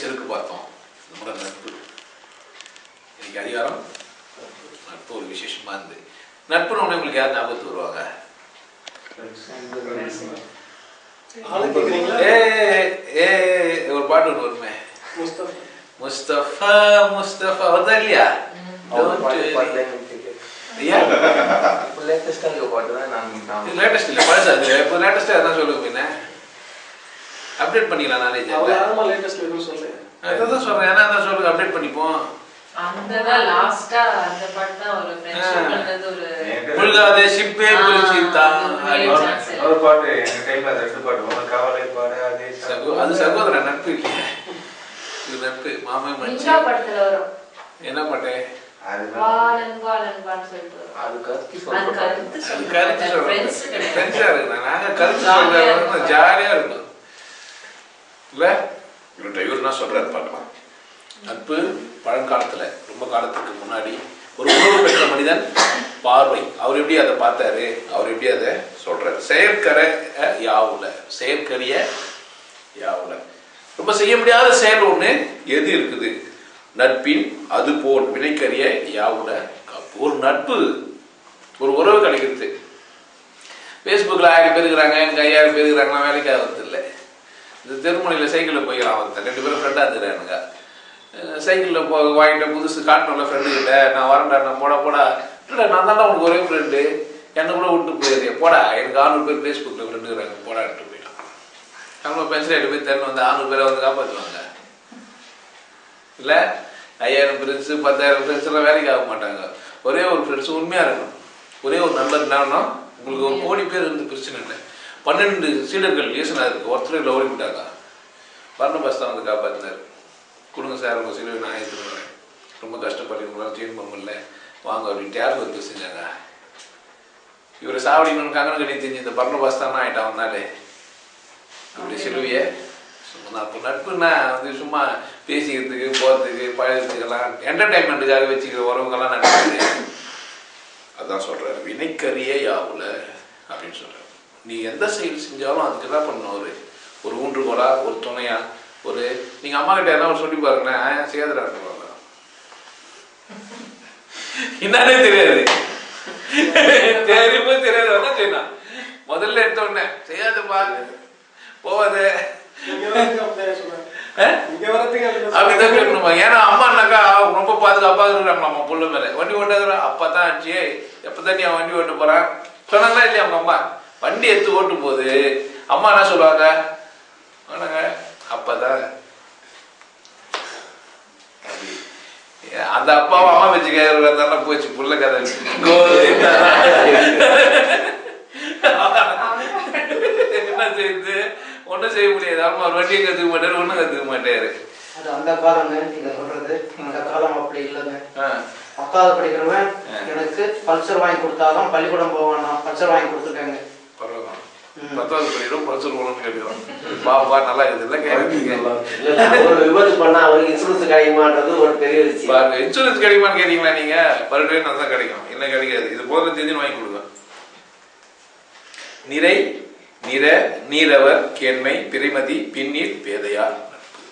செருக்கு பார்த்தோம் நம்மளோட நட்பு. இன்னைக்கு அதிகாரம் நட்பு ஒரு விசேஷமா இருந்து நட்புன்னு ஒண்ணு உங்களுக்கு யார் ஞாபகத்துக்கு வருவாங்க? ஒரு பாட்டு ஒன்று வருமே. முஸ்தபா. முஸ்தபா முஸ்தபா. வருதா இல்லையா? லேட்டஸ்ட் இல்லை பழசு அது இப்போ லேட்டஸ்ட்டாக அதான் சொல்லுங்க பின்ன. அப்டேட் பண்ணிக்கலாம் நாலேஜ் அவர் யாருமா லேட்டஸ்ட் எதுவும் சொல்லு அதான் சொல்கிறேன் ஏன்னா அதான் சொல்லுங்க அப்டேட் பண்ணிப்போம். பாட்டு தான் முழுகாதே சிப்பே புரிச்சித்தா ஆ. ஒரு பாட்டு எங்க ரெண்டு பாட்டு. கவலை பாடு அதே அது சகோதரன். நட்பு இல்லையா. இது நட்பு. மாமே மச்சி. என்ன அதுதான் சொல்றேன் ஆ சொல்கிறோம் இருக்கும். இல்லை இவர்கிட்ட இவர் என்ன சொல்கிறார் பார்க்கலாம் நட்பு பழங்காலத்தில் ரொம்ப காலத்துக்கு முன்னாடி ஒரு உணவு பெற்ற மனிதன் பார்வை. அவர் எப்படி அதை பார்த்தாரு? அவர் எப்படி அதை சொல்றாரு? செயற்கரை யாவுல. செயற்கரிய யாவுல. ரொம்ப செய்ய முடியாத செயல் ஒண்ணு எது இருக்குது? நட்பின் அது போல் வினைக்கரிய யாவுல ஒரு நட்பு ஒரு உறவு கிடைக்கிறது ஃபேஸ்புக்கில் ஆயிரம் பேர் இருக்கிறாங்க எங்கள் ஐயாயிரம் பேர் இருக்கிறாங்களா வேலைக்கு ஆகிறது இல்லை. இந்த தெருமுனையில் சைக்கிளில் போய்க்கலாம் ஒருத்தன் ரெண்டு பேரும் ஃப்ரெண்டாக இருக்கிறானுங்க சைக்கிளில் போ வாங்கிட்ட புதுசு காட்டணும்ல ஃப்ரெண்டுக்கிட்ட நான் வரேன்டா நான் போட போடா. இல்லை நான் தானே உனக்கு ஒரே ஃப்ரெண்டு என்னை கூட விட்டு போயிருக்கேன் போடா. எனக்கு ஆறுநூறு பேர் ஃபேஸ்புக்கில் ஃப்ரெண்டு இருக்கிறாங்க போடான்ட்டு போயிட்டான் நம்ம பென்சில் எட்டு பேர் தெரியணும் வந்து ஆறுநூறு பேரை வந்து காப்பாற்றுவாங்க இல்லை? ஐயாயிரம் ஃப்ரெண்ட்ஸு பத்தாயிரம் ஃப்ரெண்ட்ஸ்லாம் வேலைக்கு ஆக மாட்டாங்க. ஒரே ஒரு ஃப்ரெண்ட்ஸ் உண்மையாக இருக்கணும். ஒரே ஒரு நல்லது ஞானம் உங்களுக்கு ஒரு கோடி பேர் இருந்து பிரச்சனை இல்லை. பன்னெண்டு சீடர்கள் இயேசுநாதருக்கு ஒருத்தர் இல்லை ஓடி விட்டாங்க பர்ணபாஸ் தான் வந்து காப்பாற்றினார். கொடுங்க சார் உங்கள் சீடர் நான் ஏற்றுக்கிறேன் ரொம்ப கஷ்டப்பட்டு உங்களால் சேஞ்ச் பண்ண முடியல. வாங்க அப்படின்ட்டு யார் வந்து செஞ்சாங்க இவரை சாவடிக்கணும்னு கங்கன கட்டி தெரிஞ்சு இந்த பர்ணபாஸ் தான் ஆகிட்டான் அவனாலே? அப்படி சிலுவையை? சும்மா அப்போ நட்புன்னா வந்து சும்மா பேசிக்கிறதுக்கு போகிறதுக்கு பழகிறதுக்கெல்லாம் என்டர்டைன்மெண்ட்டுக்காக வச்சுக்கிற உறவுகள்லாம் நட்பு அதான் சொல்கிறார் வினைக்கரிய யாவில்? அப்படின்னு சொல்கிறார் நீ எந்த செயல் செஞ்சாலும் அதுக்கு தான் பண்ணணும் ஒரு ஒரு ஊன்றுகோலா ஒரு துணையா? ஒரு நீங்க அம்மா கிட்ட என்ன சொல்லி பாருங்களேன். சேதராட்டுவாங்க என்னன்னே தெரியாது. தெரியுமோ தெரியாது. அதான் செய்யணும் முதல்ல எடுத்த உடனே செய்யாதப்பா போவாது. இங்க வரதுக்கு அப்படிதான். கேட்கணுமா? ஏன்னா அம்மானாக்கா ரொம்ப பாதுகாப்பாக இருக்கிறாங்க நம்ம புள்ள மேல. வண்டி ஓட்டாத அப்பா தான் ஆச்சு. எப்பதான் நீ வண்டி ஓட்ட போறான்? சொன்னாங்களா இல்லையா அவங்க அம்மா? வண்டி எடுத்து ஓட்டும் போது அம்மா என்ன சொல்லுவாங்க? ஆனாங்க அப்பதான். அந்த அப்பாவும் அம்மா வச்சு கேட்கறதால போச்சு புள்ள கதை. என்ன செய்யுது ஒன்றும் செய்ய முடியாது. அம்மா ஒரு வண்டியை கற்றுக்க மாட்டாரு ஒன்றும் கற்றுக்க மாட்டாரு. அது அந்த காலங்க நீங்க சொல்றது. இந்த காலம் அப்படி இல்லைங்க. பத்தாவது படிக்கிறவன். எனக்கு பல்சர் வாங்கி கொடுத்தாதான் பள்ளிக்கூடம் போவானா பல்சர் வாங்கி கொடுத்துருக்காங்க. பரவாயில்ல. பத்தாவது படிக்கிறோம் பரிசல் போகணும்னு கேட்கிறோம் பாப்பா நல்லா இல்லை கேட்குறீங்க பண்ணா அவருக்கு இன்சூரன்ஸ் கிடைக்குமான்றது ஒரு பெரிய பாருங்க இன்சூரன்ஸ் கிடைக்குமான்னு கேட்டீங்களா நீங்க? டே தான் கிடைக்கும். இல்லை கிடைக்காது. இது போல தெரிஞ்சு வாங்கி கொடுங்க. நிறை நிற நீரவர் கேண்மை பிறைமதி பின்னீர் பேதையார் நட்பு.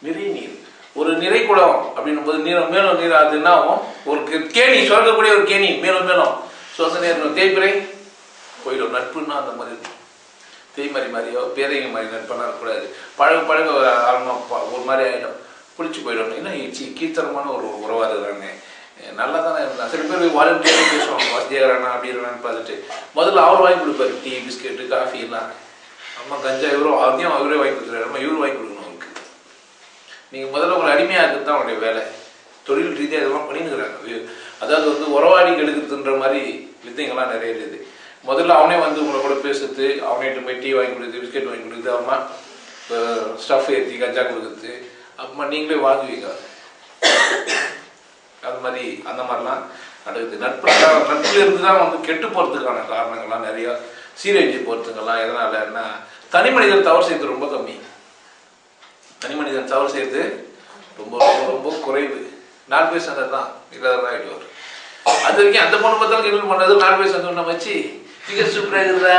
நிறை நீர். ஒரு நிறை குடம் அப்படின்னும் போது நீரம் மேலும் நீர் அது என்ன ஆகும்? ஒரு கேணி சொல்லக்கூடிய ஒரு கேணி மேலும் மேலும். நேரம் தேய்பிறை போயிடும். நட்புன்னா அந்த மாதிரி இருக்கும். தேய்மறி மாதிரியோ பேதைங்க மாதிரி நட்பெல்லாம் இருக்கக்கூடாது. பழக பழக ஒரு ஆரம்பம் ஒரு மாதிரி ஆகிடும் பிடிச்சி போயிடும். என்ன சி கீர்த்தனமான ஒரு உறவாக இருக்கிறாங்க நல்லா தானே இருந்தான் சில பேர் வாலண்டியராக பேசுவாங்க. வசதியாகிறானா அப்படி இருக்கிறான்னு பார்த்துட்டு. முதல்ல அவர் வாங்கி கொடுப்பாரு. டீ பிஸ்கெட்டு காஃபி எல்லாம். அம்மா கஞ்சா இவரும் அதையும் அவரே வாங்கி கொடுக்குறாரு நம்ம இவரும் வாங்கி கொடுக்கணும் அவருக்கு. நீங்கள் முதல்ல உங்களை அடிமையாக இருக்கிறது தான் அவனுடைய வேலை. தொழில் ரீதியாக இதெல்லாம் பண்ணினுக்கிறாங்க அதாவது வந்து உறவாடி கெடுக்குதுன்ற மாதிரி வித்தைங்கள்லாம் நிறைய இருக்குது. முதல்ல அவனே வந்து உங்களை கூட பேசுறது அவனேட்டு போய் டீ வாங்கி கொடுக்குது பிஸ்கெட் வாங்கி கொடுக்குறது இப்போ ஸ்டஃப் ஏற்றி கஞ்சா கொடுக்குறது அப்புறமா நீங்களே வாங்குவீங்க. அது மாதிரி அந்த மாதிரிலாம் நடக்குது. நட்பு நட்பில் இருந்து தான் வந்து கெட்டு போகிறதுக்கான காரணங்கள்லாம் நிறையா சீரழிஞ்சு போகிறதுக்கெல்லாம் எதனாலன்னா தனி மனிதன் தவறு செய்யறது ரொம்ப கம்மி. தனி மனிதன் தவறு செய்யறது ரொம்ப ரொம்ப ரொம்ப குறைவு. நாலு பேர் சேர்ந்தது தான் இல்லாதான் ஆகிடுவார் அது வரைக்கும் அந்த பொண்ணு பார்த்தாலும் கேள்வி பண்ணது நாலு பேர் சேர்ந்து வச்சு ஃபிகர் சூப்பரா இருக்குதா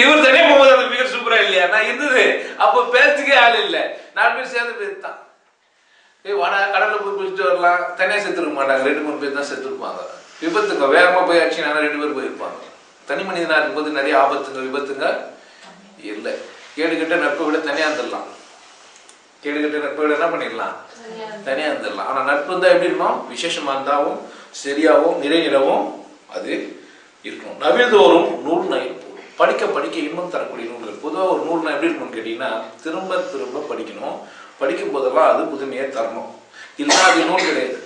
இவர் தனியா போகும்போது அந்த ஃபிகர் சூப்பரா இல்லையா? நான் இருந்தது. அப்போ பேசுறதுக்கே ஆள் இல்லை. நாலு பேர் சேர்ந்து பேர் ஏய் வாடா கடலில் போய் குளிச்சுட்டு வரலாம். தனியாக செத்துருக்க மாட்டாங்க. ரெண்டு மூணு பேர் தான் செத்துருப்பாங்க. விபத்துங்க. வேகமாக போய் ஆச்சு. ஆனால் ரெண்டு பேர் போயிருப்பாங்க. தனி மனிதனாக இருக்கும்போது நிறைய ஆபத்துங்க விபத்துங்க இல்லை. கேடுகட்ட நட்பை விட தனியாக இருந்துடலாம். கேடுகட்ட நட்பை விட என்ன பண்ணிடலாம்? தனியாக இருந்துடலாம். ஆனால் நட்பு தான் எப்படி இருக்கும்? விசேஷமாக இருந்தாவும் சரியாகவும் நிறைநிலவும் அது இருக்கணும். நவிழ்தோறும் நூல் நயில் படிக்க படிக்க இன்பம் தரக்கூடிய நூல்கள். பொதுவாக ஒரு நூல்னா எப்படி இருக்கணும்னு கேட்டிங்கன்னா திரும்ப திரும்ப படிக்கணும். படிக்கும் போதெல்லாம் அது புதுமையை தரணும். இல்லைன்னா அது நூல் கிடையாது.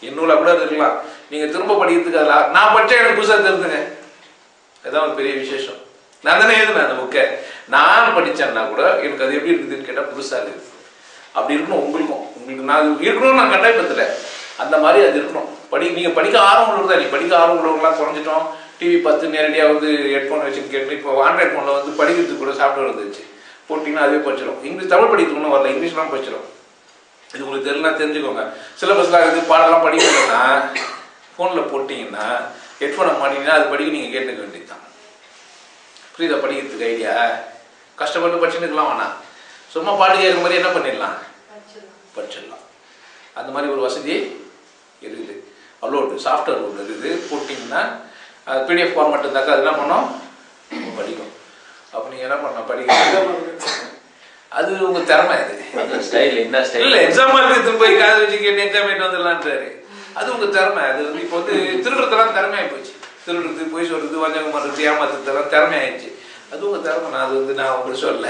என் நூலாக கூட இருக்கலாம். நீங்கள் திரும்ப படிக்கிறதுக்கு அதில் நான் படித்தேன் எனக்கு புதுசாக தெரிஞ்சுங்க. அதுதான் ஒரு பெரிய விசேஷம். நான் தானே எழுதுனேன் அந்த புக்கை. நான் படித்தேன்னா கூட எனக்கு அது எப்படி இருக்குதுன்னு கேட்டால் புதுசாக இருக்குது அப்படி இருக்கணும் உங்களுக்கும். உங்களுக்கு நான் இருக்கணும்னு நான் கட்டாயப்படுத்தலை. அந்த மாதிரி அது இருக்கணும். படி நீங்கள் படிக்க ஆர்வம் உள்ளதா நீ படிக்க ஆர்வம் உள்ளவங்களாம் குறைஞ்சிட்டோம். டிவி பார்த்து நேரடியாக வந்து ஹெட்ஃபோன் வச்சு கேட்டு இப்போ ஆண்ட்ராய்ட் ஃபோனில் வந்து படிக்கிறதுக்கு கூட சாஃப்ட்வேர் வந்துச்சு போட்டிங்கன்னா அதுவே படிச்சிடும் இங்கிலீஷ் தமிழ் படிக்கிறதுக்கு வரல. இங்கிலீஷ்லாம் படிச்சிடும் இது உங்களுக்கு தெரியலனா தெரிஞ்சுக்கோங்க. சிலபஸ்லாம் இது பாடலாம் படிக்கணும்னா ஃபோனில் போட்டிங்கன்னா ஹெட்ஃபோனை மாட்டிங்கன்னா அது படிக்க நீங்கள் கேட்டுக்க வேண்டியது தான் புரியுதா? படிக்கிறதுக்கு ஐடியா கஷ்டப்பட்டு படிச்சுட்டுக்கலாம் வேணாம். சும்மா பாட்டு கேட்குற மாதிரி என்ன பண்ணிடலாம்? படிச்சிடலாம். அந்த மாதிரி ஒரு வசதி இருக்குது. அப்லோடு சாஃப்ட்வேர் ஒன்று இருக்குது போட்டிங்கன்னா அது பிடிஎஃப் ஃபார்மேட் இருந்தாக்கா அது என்ன பண்ணோம் படிக்கும். அப்போ நீங்கள் என்ன பண்ணலாம் படிக்க அது உங்கள் திறமை அது. ஸ்டைல் என்ன இல்ல ஸ்டைல் எக்ஸாம் எடுத்து போய் காது வச்சு கேட்டு எக்ஸாம் எடுத்து வந்துடலான்றாரு. அது உங்க திறமை. அது வந்து இப்போ வந்து திருடுறதெல்லாம் திறமையாகி போச்சு. திருடுறது போய் சொல்றது வஞ்சகம் பண்றது ஏமாத்துறதெல்லாம் திறமையாயிடுச்சு. அது உங்க திறமை. நான் அது வந்து நான் உங்களுக்கு சொல்ல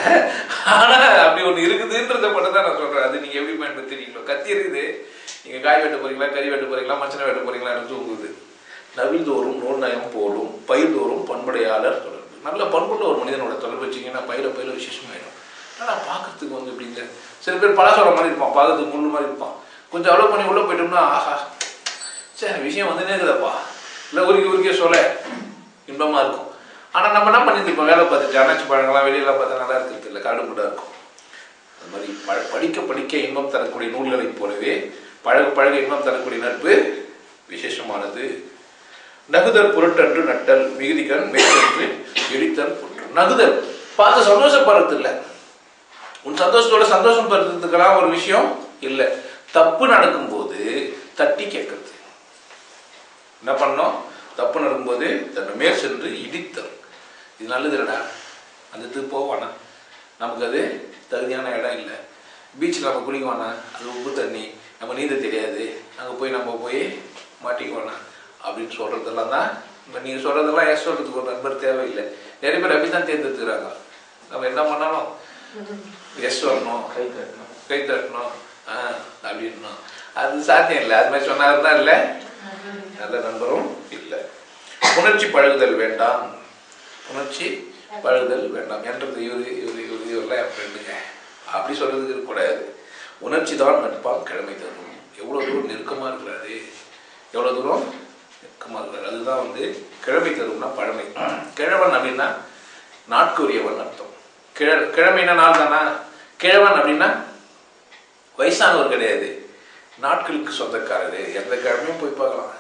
ஆனா அப்படி ஒண்ணு இருக்குதுன்றத மட்டும் தான் நான் சொல்றேன். அது நீங்க எப்படி பயன்படுத்துறீங்களோ. கத்தி இருக்குது நீங்க காய் வெட்ட போறீங்களா கறி வெட்ட போறீங்களா மச்சனை வெட்ட போறீங்களா தூங்குது. நவில்தோறும் நூல் நயம் போலும் பயிர்தோறும் பண்படையாளர் தொடர்பு. நல்ல பண்புள்ள ஒரு மனிதனோட தொடர்பு வச்சிங்கன்னா பயிர பயிர விசேஷமாயிடும். ஆனால் பார்க்கறதுக்கு வந்து எப்படிங்க சில பேர் பழசோட மாதிரி இருப்பான் பார்க்கறதுக்கு முள்ளு மாதிரி இருப்பான். கொஞ்சம் அவ்வளோ பண்ணி உள்ளே போயிட்டோம்னா ஆஹா சரி விஷயம் வந்துனே இருக்குதப்பா. இல்லை உருக்கி உருக்கிய சொல்ல இன்பமாக இருக்கும். ஆனால் நம்ம என்ன பண்ணியிருப்போம் வேலை பார்த்துட்டு அணைச்சி பழங்கள்லாம் வெளியெல்லாம் பார்த்தா நல்லா இருக்கிறது இல்லை காடு கூட இருக்கும். அது மாதிரி ப படிக்க படிக்க இன்பம் தரக்கூடிய நூல்களைப் போலவே பழக பழக இன்பம் தரக்கூடிய நட்பு விசேஷமானது. நகுதல் பொருட்டன்று நட்டல் மிகுதிகன் மேற்கொன்று இடித்தல் புற்று. நகுதல். பார்த்து சந்தோஷப்படுறது இல்லை உன் சந்தோஷத்தோட சந்தோஷம் படுறதுக்கெல்லாம் ஒரு விஷயம் இல்லை. தப்பு நடக்கும்போது தட்டி கேட்கறது. என்ன பண்ணோம் தப்பு நடக்கும்போது தன்னை மேல் சென்று இடித்தல். இது நல்லது இல்லடா. அந்த இது போவானா நமக்கு அது தகுதியான இடம் இல்லை. பீச்சில் நம்ம குளிக்குவானா அது உப்பு தண்ணி. நம்ம நீந்த தெரியாது. அங்கே போய் நம்ம போய் மாட்டிக்குவானா அப்படின்னு சொல்கிறதெல்லாம் தான் இப்போ நீங்கள் சொல்கிறதெல்லாம் எஸ் சொல்கிறதுக்கு ஒரு நண்பர் தேவையில்லை. நிறைய பேர் அப்படி தான் தேர்ந்தெடுத்துக்கிறாங்க நம்ம என்ன பண்ணாலும் எஸ் வரணும் கை தட்டணும். கை தட்டணும். ஆ அப்படின்னும். அது சாத்தியம் இல்லை. அது மாதிரி சொன்னார் தான் இல்லை. நல்ல நண்பரும் இல்லை. உணர்ச்சி பழகுதல் வேண்டாம். உணர்ச்சி பழகுதல் வேண்டாம். என்றது இவரு இவரு இவரு இவரெல்லாம் என் ஃப்ரெண்டுங்க அப்படி சொல்றதுக்கு இருக்கக்கூடாது உணர்ச்சி தான் நட்பால் கிழமை தரும். எவ்வளோ தூரம் நெருக்கமாக இருக்கிறாரு. எவ்வளோ தூரம் நெருக்கமாக அதுதான் வந்து கிழமை தரும்னா பழமை. கிழவன் அப்படின்னா நாட்குரியவன் அர்த்தம். கிழ கிழமைனா நாள் தானா? கிழவன் அப்படின்னா வயசானவர் கிடையாது. நாட்களுக்கு சொந்தக்காரரு. எந்த கிழமையும் போய் பார்க்கலாம்.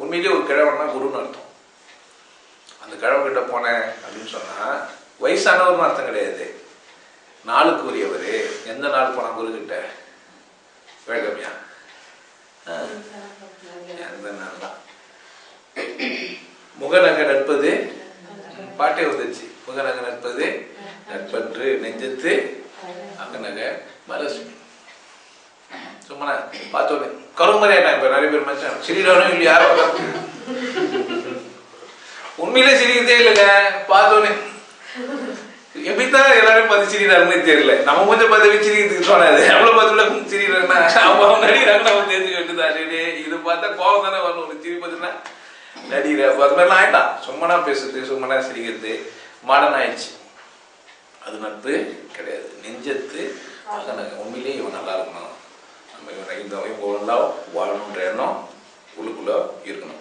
உண்மையிலேயே ஒரு கிழவன்னா குருன்னு அர்த்தம். அந்த கிழவன் கிட்ட போனேன் அப்படின்னு சொன்னா வயசானவர்னு அர்த்தம் கிடையாது. நாளுக்கு உரியவர் எந்த நாள் போனா குரு கிட்ட? வேகமியா எந்த நாள் தான் முகநகை நட்பது. பாட்டே வந்துச்சு முகநகை நட்பது நட்பன்று நெஞ்சத்து அங்கநக மலசுமி சும்மா பார்த்தோன்னே கரும்பறே இப்ப நிறைய பேர் மச்சான் சிரிடானும் இல்லையா உண்மையிலே சிரிக்கிறதே இல்லைங்க. பார்த்தோன்னே எப்படித்தான் எல்லாரும் பார்த்து சிரிக்கிறாருன்னு தெரியல. நம்ம கொஞ்சம் பார்த்து சிரிக்கிறதுக்கு தோணாது நம்மள பார்த்து சிரிக்கிறாங்கன்னா அவங்க அவங்க நம்ம தெரிஞ்சு வேண்டியதா இது பார்த்தா கோவம் தானே வரணும். ஒரு சிரி நடிகர் நடிகிற அது மாதிரிலாம் ஆயிட்டான் சும்மனா பேசுறது சும்மனா சிரிக்கிறது. மாடர்ன் ஆயிடுச்சு. அது நட்பு கிடையாது. நெஞ்சத்து. அகனக உண்மையிலேயே இவன் நல்லா இருக்கணும். நம்ம இவனை இந்த இவங்க நல்லா வாழணுன்ற எண்ணம் உள்ளுக்குள்ள இருக்கணும்.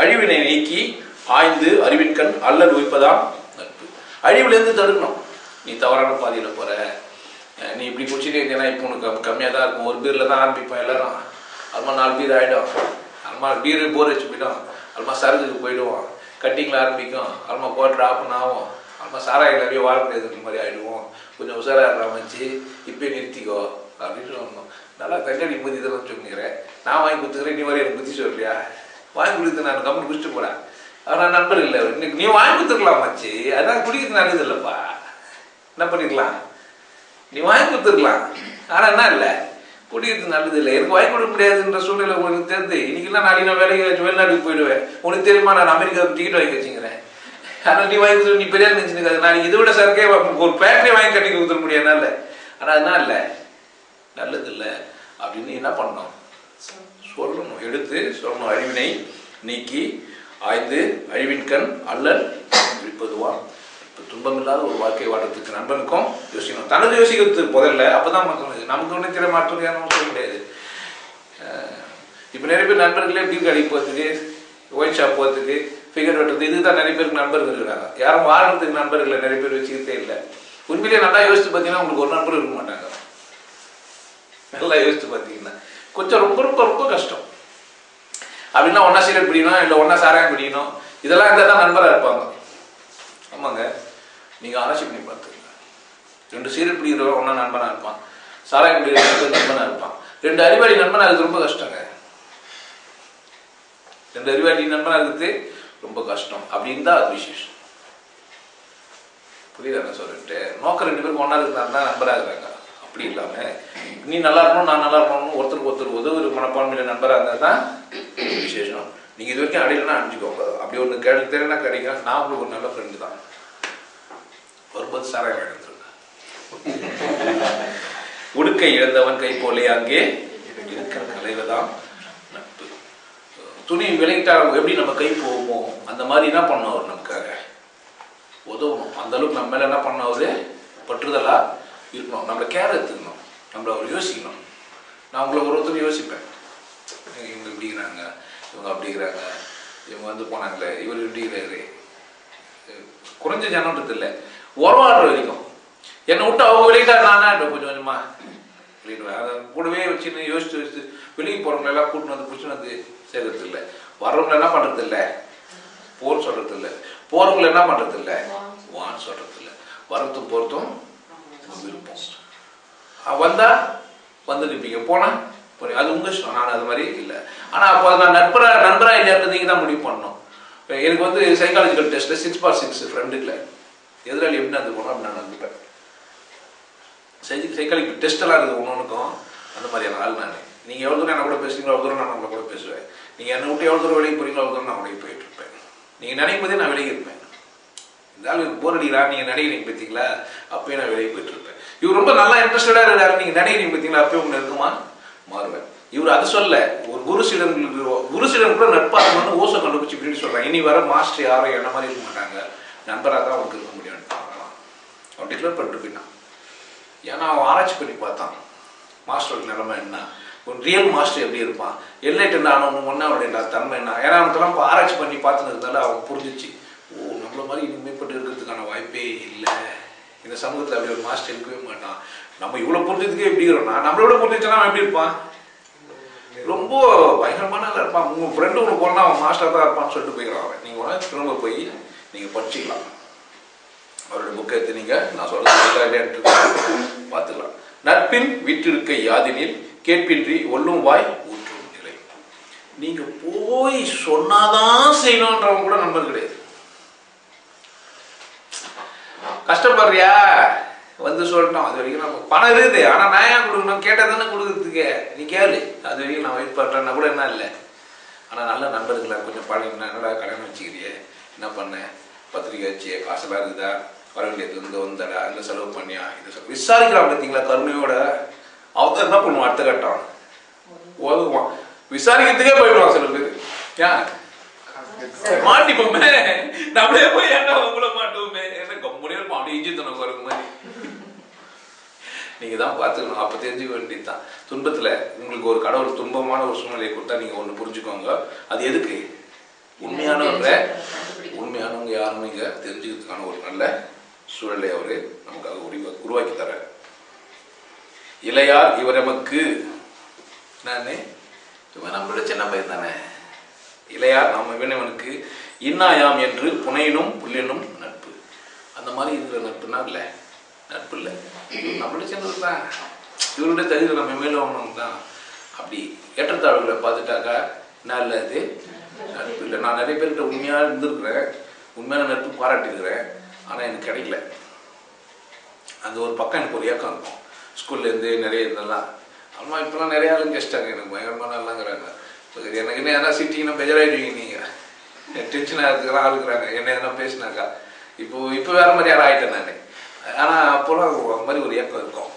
அழிவினை நீக்கி ஆய்ந்து அறிவின் கண் அல்லல் உயிப்பதான் நட்பு. அழிவுலேருந்து தடுக்கணும். நீ தவறான பாதையில் போற. நீ இப்படி குடிச்சிட்டே இருந்தேன்னா இப்போ உனக்கு கம்மியாக தான் இருக்கும். ஒரு பீரில் தான் ஆரம்பிப்போம் எல்லாரும். அல்மா நாலு பீர் ஆகிடும் அல்மா பீரு போர் வச்சு போயிடும் அல்மா சரக்குக்கு போயிடுவோம் கட்டிங்கில் ஆரம்பிக்கும். அல்மா போட்டு ஆஃப் ஆகும். அல்மா சாராய நிறைய வாழ முடியாதுன்ற மாதிரி ஆகிடுவோம் கொஞ்சம் உஷாராக அமைச்சு இப்பயே நிறுத்திக்கோ. அப்படின்னு சொன்னோம் நல்லா கண்ணாடி புத்தி இதெல்லாம் சொல்லிக்கிறேன் நான் வாங்கி கொடுத்துக்கிறேன். நீ வரை எனக்கு புத்தி சொல்லியா வாங்கி கொடுத்து நான் கம்மி குடிச்சிட்டு போறேன். ஆனால் நண்பர் இல்லை. இன்னைக்கு நீ வாங்கி கொடுத்துருக்கலாம் மச்சி. அதான் குடிக்கிறது நல்லது இல்லைப்பா. என்ன பண்ணிருக்கலாம்? நீ வாங்கி கொடுத்துருக்கலாம். ஆனால் என்ன இல்லை? குடிக்கிறது நல்லது இல்லை எனக்கு வாங்கி கொடுக்க முடியாதுன்ற சூழ்நிலை உங்களுக்கு தெரிஞ்சு இன்னைக்கெல்லாம் நாளைக்கு நான் வேலைக்கு வெளிநாட்டுக்கு போயிடுவேன். உனக்கு தெரியுமா நான் அமெரிக்காவுக்கு டிக்கெட் வாங்கி வச்சுக்கிறேன். ஆனால் நீ வாங்கி கொடுத்து நீ பெரிய நினச்சிருக்காது நான் இதை விட சரக்கே ஒரு ஃபேக்டரி வாங்கி கட்டி கொடுத்துட முடியாது என்னால. ஆனால் அதுதான் இல்லை. நல்லது இல்லை. அப்படின்னு என்ன பண்ணணும்? சொல்லணும். எடுத்து சொல்லணும். அழிவினை நீக்கி ஆய்ந்து அழிவின் கண் அல்லல் இருப்பதுவான் இப்போ துன்பமில்லாத ஒரு வாழ்க்கை வாழ்றதுக்கு நண்பனுக்கும் யோசிக்கணும். தனது யோசிக்கிறதுக்கு முதல்ல அப்பதான் மக்களுக்கு நமக்கு ஒன்றும் திற மாற்றம் நமக்கு சொல்ல முடியாது இப்போ நிறைய பேர் நண்பர்களே டீ கடைக்கு போகிறதுக்கு ஒயின் ஷாப் போகிறதுக்கு ஃபிகர் வெட்டுறது இதுதான் நிறைய பேருக்கு நண்பர்கள் இருக்கிறாங்க. யாரும் வாழ்றதுக்கு நண்பர்களை நிறைய பேர் வச்சுக்கிட்டே இல்லை. உண்மையிலேயே நல்லா யோசிச்சு பார்த்தீங்கன்னா உங்களுக்கு ஒரு நண்பர் இருக்க மாட்டாங்க. நல்லா யோசிச்சு பார்த்தீங்கன்னா. கொஞ்சம் ரொம்ப ரொம்ப ரொம்ப கஷ்டம். அப்படின்னா ஒன்றா சீரட் பிடிக்கணும் இல்லை ஒன்றா சாராயம் பிடிக்கணும். இதெல்லாம் இருந்தால் தான் நண்பராக இருப்பாங்க. ஆமாங்க. நீங்கள் ஆராய்ச்சி பண்ணி பார்த்துங்க ரெண்டு சீரியல் பிடிக்கிறவங்க ஒன்றா நண்பனாக இருப்பான். சாராயம் பிடிக்கிறவங்க நண்பனாக இருப்பான். ரெண்டு அறிவாளி நண்பனாக இருக்கிறது ரொம்ப கஷ்டங்க. ரெண்டு அறிவாளி நண்பனாக இருக்கிறது ரொம்ப கஷ்டம். அப்படின்னு தான் அது விசேஷம். புரியுதா என்ன சொல்லிட்டு நோக்கம் ரெண்டு பேருக்கு ஒன்றா இருக்கிறாங்க தான் நண்பராக இருக்கிறாங்க. அப்படி இல்லாமல் நீ நல்லா இருக்கணும் நான் நல்லா இருக்கணும் ஒருத்தருக்கு ஒருத்தர் உதவுற மனப்பான்மையில நண்பராக இருந்தால் தான் விசேஷம். நீங்கள் இது வரைக்கும் அடையலன்னா அணிஞ்சுக்கோங்க அப்படி ஒன்று கிடை தெரியல கிடைக்கும் நான் உங்களுக்கு ஒரு நல்ல ஃப்ரெண்டு தான். வரும்போது சாராயம் எடுத்துருங்க உடுக்கை இழந்தவன் கை போலே அங்கே இருக்கிற கலைவதான் நட்பு. துணி விலகிட்டா எப்படி நம்ம கை போவோமோ அந்த மாதிரி என்ன பண்ணணும் அவர் நமக்காக? உதவணும். அந்த அளவுக்கு நம்ம மேல என்ன பண்ணணும் அவரு பற்றுதலா இருக்கணும். நம்மளை கேர் எடுத்துக்கணும். நம்மளை அவர் யோசிக்கணும். நான் உங்களை ஒரு ஒருத்தர் யோசிப்பேன். இவங்க இப்படிங்கிறாங்க இவங்க அப்படிங்கிறாங்க. இவங்க வந்து போனாங்களே இவர் இப்படிங்கிறாரு குறைஞ்ச ஜனன்றது இல்லை. உறவாடுற வரைக்கும். என்னை விட்டு அவங்க வெளியிட்டா நானா கொஞ்சம் கொஞ்சமா வெளியிடுவேன். அதை கூடவே வச்சுன்னு யோசிச்சு யோசிச்சு வெளியே போகிறவங்களெல்லாம் எல்லாம் கூட்டின்னு வந்து பிடிச்சின்னு வந்து சேர்க்கறது இல்லை. வர்றவங்களை என்ன பண்றது இல்லை. போர் சொல்றது இல்லை. போறவங்களை என்ன பண்றது இல்லை. வான்னு சொல்றது இல்லை. வரத்தும் போறதும் விருப்பம். வந்தா வந்து நிற்பீங்க போனா அது உங்க இஷ்டம். நான் அது மாதிரி இல்லை. ஆனால் அப்போ நான் நண்பராக நண்பராக இல்லையான்றது நீங்கள் தான் முடிவு பண்ணணும். எனக்கு வந்து சைக்காலஜிக்கல் டெஸ்ட்டில் சிக்ஸ் பார் சிக்ஸ் ஃப்ரெண்டுக்கில் எதிராளி எப்படி நடந்து போனோம் அப்படி நான் நடந்துப்பேன். சைக்காலஜிக்கல் டெஸ்ட்டெல்லாம் இருக்குது ஒன்னொன்றுக்கும் அந்த மாதிரியான ஆள் நான். நீங்கள் எவ்வளோ தூரம் என்ன கூட பேசுறீங்களோ அவ்வளோ தூரம் நான் உங்களை கூட பேசுவேன். நீங்கள் என்னை விட்டு எவ்வளோ தூரம் வெளியே போகிறீங்களோ அவ்வளோ தூரம் நான் வெளியே போயிட்டு இருப்பேன். நீங்கள் நினைக்கும் போதே நான் வெளியே இருப்பேன். இந்த ஆளு போர் அடிக்கிறா நீங்கள் நினைக்கிறீங்க பார்த்தீங்களா? அப்பயே நான் வெளியே போயிட்டு இருப்பேன். இவர் ரொம்ப நல்லா இன்ட்ரெஸ்டடாக இருக்காரு நீங்கள் நினைக்கிறீங்க பார்த்தீங்களா? அப்பயே உங்களுக்கு இருக்குமா மாறுவேன். இவர் அது சொல்ல ஒரு குருசிடம் குருசிடம் கூட நட்பா இருக்கணும்னு ஓசை கண்டுபிடிச்சு இப்படின்னு சொல்றாங்க. இனி வர மாஸ்டர் யாரும் என்ன மாதிரி இருக்க மாட்டாங்க. நண்பராக தான் அவனுக்கு இருக்க முடியும் அவன் டிக்ளேர் பண்ணிட்டு போயிட்டான். ஏன்னா அவன் ஆராய்ச்சி பண்ணி பார்த்தான். மாஸ்டரோட நிலைமை என்ன? ஒரு ரியல் மாஸ்டர் எப்படி இருப்பான்? எல்லைட்டு ஆனவனு ஒன்றா அவனுடைய தன்மை என்ன? ஏன்னா அவனுக்கெல்லாம் ஆராய்ச்சி பண்ணி பார்த்துனதுனால அவன் புரிஞ்சிச்சு. ஓ நம்மள மாதிரி இனிமேப்பட்டு இருக்கிறதுக்கான வாய்ப்பே இல்லை. இந்த சமூகத்தில் அப்படி ஒரு மாஸ்டர் இருக்கவே மாட்டான். நம்ம இவ்வளோ புரிஞ்சதுக்கே எப்படி இருக்கிறோம்னா நம்மளோட புரிஞ்சிச்சுன்னா அவன் எப்படி இருப்பான்? ரொம்ப பயங்கரமான இருப்பான். உங்க ஃப்ரெண்டு ஒன்று போனா அவன் மாஸ்டர் தான் இருப்பான்னு சொல்லிட்டு போயிடலாம் அவன். நீங்க உடனே திரும்ப போய் நீங்க படிச்சுக்கலாம். அவரோட புக்கை எடுத்து நீங்க நான் சொல்றது பார்த்துக்கலாம். நட்பின் விட்டிருக்க யாதினில் கேட்பின்றி ஒல்லும் வாய் ஊற்றும் நிலை. நீங்க போய் சொன்னாதான் செய்யணுன்றவங்க கூட நம்பர் கிடையாது. கஷ்டப்படுறியா? வந்து சொல்லிட்டோம் அது வரைக்கும் நம்ம பணம் இருக்குது. ஆனா நான் ஏன் கொடுக்கணும் கேட்டா தானே கொடுக்கறதுக்கு. நீ கேளு. அது வரைக்கும் நான் வெயிட் பண்றேன்னா கூட என்ன இல்லை. ஆனா நல்ல நண்பர்களா கொஞ்சம் பழகினா என்னடா கடன் வச்சுக்கிறியே? என்ன பண்ண? பத்திரிக்கை வச்சியே காசெல்லாம் இருக்குதா? வர வேண்டியது வந்து வந்தடா. இல்லை செலவு பண்ணியா? இதை சொல் விசாரிக்கிறான் பார்த்தீங்களா கருணையோட? அவன் என்ன பண்ணுவான் அடுத்த கட்டம்? ஓதுவான். விசாரிக்கிறதுக்கே போயிடுவான் சில பேர். ஏன்? மாட்டிப்போமே. நம்மளே போய் என்ன உங்களை மாட்டுவோமே? என்ன இருப்போம் அப்படியே இஞ்சி தனக்கு நீங்கள் நீங்க தான் பார்த்துக்கணும். அப்போ தெரிஞ்சுக்க வேண்டியதுதான். துன்பத்துல உங்களுக்கு ஒரு கடவுள் துன்பமான ஒரு சூழ்நிலையை கொடுத்தா நீங்க ஒண்ணு புரிஞ்சுக்கோங்க. அது எதுக்கு? உண்மையானவங்க உண்மையானவங்க யாருன்னு நீங்க தெரிஞ்சுக்கிறதுக்கான ஒரு நல்ல சூழலை அவர் நமக்காக உருவா உருவாக்கி தர இளையார் இவர் நமக்கு என்னன்னு? இவன் நம்மளோட சின்ன பையன் தானே. இளையார் நம்ம இவனவனுக்கு இன்னாயாம் என்று புனையினும் புள்ளினும் நட்பு. அந்த மாதிரி இருக்கிற நட்புனா இல்லை. நட்பு இல்லை நம்மளும் சேர்ந்தது தான் இவருடைய தகுதியில் நம்ம மேலே வாங்கணும் தான் அப்படி ஏற்றத்தாழ்வுகளை பார்த்துட்டாக்கா என்ன நட்பு இல்லை நான் நிறைய பேர்கிட்ட உண்மையாக இருந்திருக்கிறேன். உண்மையான நட்பு பாராட்டியிருக்கிறேன். ஆனால் எனக்கு கிடைக்கல. அந்த ஒரு பக்கம் எனக்கு ஒரு ஏக்கம் இருக்கும். ஸ்கூல்லேருந்து நிறைய இருந்தெல்லாம் அம்மா இப்போலாம் நிறைய ஆளுங்க கஷ்டாங்க எனக்கு பயங்கரமாக நல்லாங்கிறாங்க எனக்கு என்ன யாராவது சிட்டிங்கன்னா பெஜராயிடுவீங்க நீங்கள் டென்ஷனாக இருக்கிற ஆளுக்குறாங்க என்ன எதனா பேசினாக்கா. இப்போ இப்போ வேற மாதிரி யாரும் ஆகிட்டேன் நான். ஆனால் அப்போலாம் அந்த மாதிரி ஒரு ஏக்கம் இருக்கும்.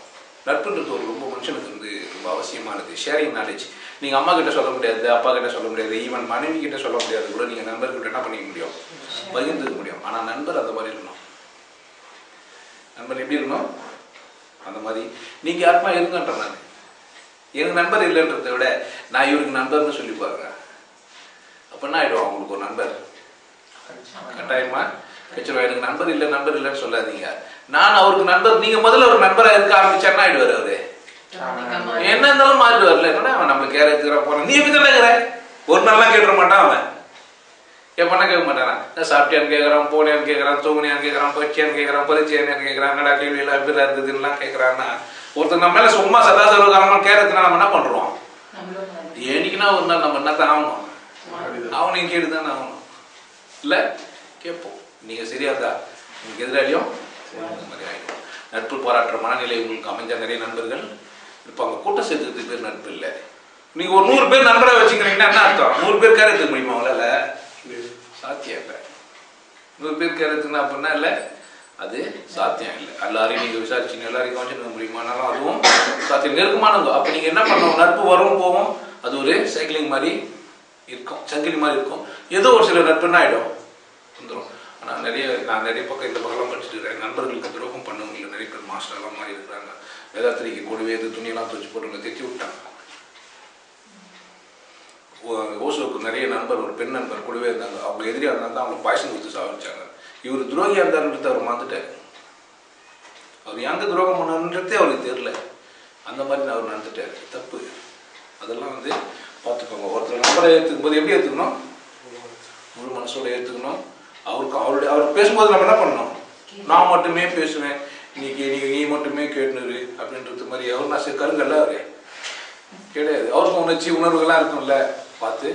நட்புன்றது ஒரு ரொம்ப மனுஷனுக்கு வந்து ரொம்ப அவசியமானது. ஷேரிங் நாலேஜ் நீங்கள் அம்மா கிட்ட சொல்ல முடியாது அப்பா கிட்ட சொல்ல முடியாது ஈவன் மனைவி கிட்ட சொல்ல முடியாது கூட நீங்கள் நண்பர்கிட்ட என்ன பண்ணிக்க முடியும்? பகிர்ந்துக்க முடியும். ஆனால் நண்பர் அந்த மாதிரி இருக்கணும் நண்பர் எப்படி இருக்கணும்? அந்த மாதிரி. நீங்கள் யாருமா இருங்கன்ற நான் எனக்கு நண்பர் இல்லைன்றதை விட நான் இவருக்கு நண்பர்னு சொல்லி பாருங்க. அப்படின்னா என்ன ஆகிடும் அவங்களுக்கு ஒரு நண்பர். கட்டாயமா? வச்சிருவா எனக்கு நண்பர் இல்லை நண்பர் இல்லைன்னு சொல்லாதீங்க. நான் அவருக்கு நண்பர் நீங்க முதல்ல ஒரு நண்பரா இருக்க ஆரம்பிச்சாருன்னா ஆயிடுவாரு அவரு? என்ன இருந்தாலும் மாறிடுவார்ல என்னடா அவன் நம்மளுக்கு கேர எடுத்துக்கிற போறான். நீ எப்படி தானே ஒரு நாள்லாம் கேட்டுற மாட்டான் அவன். எப்பனா கேட்க மாட்டானா? சாப்பிட்டியான்னு கேட்குறான் போனியான்னு கேட்குறான் தூங்குனியான்னு கேட்குறான் போச்சியான்னு கேட்குறான் பறிச்சியான்னு கேட்குறான் என்னடா கேள்வி எல்லாம் எப்படி இருந்ததுலாம் கேட்குறான்னா ஒருத்தர் நம்ம மேல சும்மா சதா சர்வகாலமாக கேட்கறதுனா நம்ம என்ன பண்றோம்? ஏனிக்குன்னா ஒரு நாள் நம்ம என்னத்தான் ஆகணும்? அவனையும் கேட்டு தானே ஆகணும். இல்லை? கேட்போம். நீங்கள் சரியா இருந்தா உங்களுக்கு எதிராளியும் இந்த மாதிரி ஆகிடும் நட்பு பாராட்டுற மனநிலை உங்களுக்கு அமைஞ்ச நிறைய நண்பர்கள் இருப்பாங்க. கூட்டம் சேர்த்துக்கிறதுக்கு பேர் நட்பு இல்லை. நீங்க ஒரு நூறு பேர் நண்பராக வச்சுக்கிறீங்கன்னா என்ன அர்த்தம்? நூறு பேர் கேர் எடுத்துக்க முடியுமா அவங்களால சாத்தியம் இல்லை. நூறு பேர் கேர் எடுத்துக்கணும் அப்படின்னா இல்லை. அது சாத்தியம் இல்லை. எல்லாரையும் நீங்கள் விசாரிச்சீங்க எல்லாரையும் கவனிச்சுக்க முடியுமானாலும் அதுவும் சாத்தியம். நெருக்கமானவங்க. அப்போ நீங்கள் என்ன பண்ணுவோம் நட்பு வரும் போகும். அது ஒரு சைக்கிளிங் மாதிரி இருக்கும். சங்கிலி மாதிரி இருக்கும். ஏதோ ஒரு சில நட்புன்னா ஆகிடும் வந்துடும் நான் நிறைய நான் நிறைய பக்கம் இந்த பக்கம்லாம் படிச்சுட்டு இருக்கிறேன். நண்பர்களுக்கு துரோகம் பண்ணவங்க நிறைய பேர் மாஸ்டர்லாம் மாறி இருக்கிறாங்க. வேதாத்திரிக்கு கூடவே இது துணியெல்லாம் துவச்சு போட்டு தைச்சி விட்டாங்க. ஓ- ஓசோவுக்கு நிறைய நண்பர் ஒரு பெண் நண்பர் கூடவே இருந்தாங்க. அவங்க எதிரியாக தான் அவங்க பாய்சன் கொடுத்து சாவிச்சாங்க இவர் துரோகியா இருந்தாருன்றது அவர் மாந்துட்டார் அவர் எங்கே துரோகம் பண்ணாருன்றதே அவருக்கு தெரில அந்த மாதிரி அவர் நடந்துட்டார். தப்பு. அதெல்லாம் வந்து பார்த்துக்கோங்க. ஒருத்தர் நம்பரை ஏற்றுக்கும் போது எப்படி ஏற்றுக்கணும் முழு மனசோட ஏற்றுக்கணும் அவருக்கு அவருடைய அவர் பேசும்போது நம்ம என்ன பண்ணோம் நான் மட்டுமே பேசுவேன். இன்னைக்கு நீங்கள் நீ மட்டுமே கேட்டுரு அப்படின்றது மாதிரி அவர் நான் சரி கருங்கல்ல அவரு. கிடையாது. அவருக்கும் உணர்ச்சி உணர்வுகள்லாம் இருக்கும்ல பார்த்து.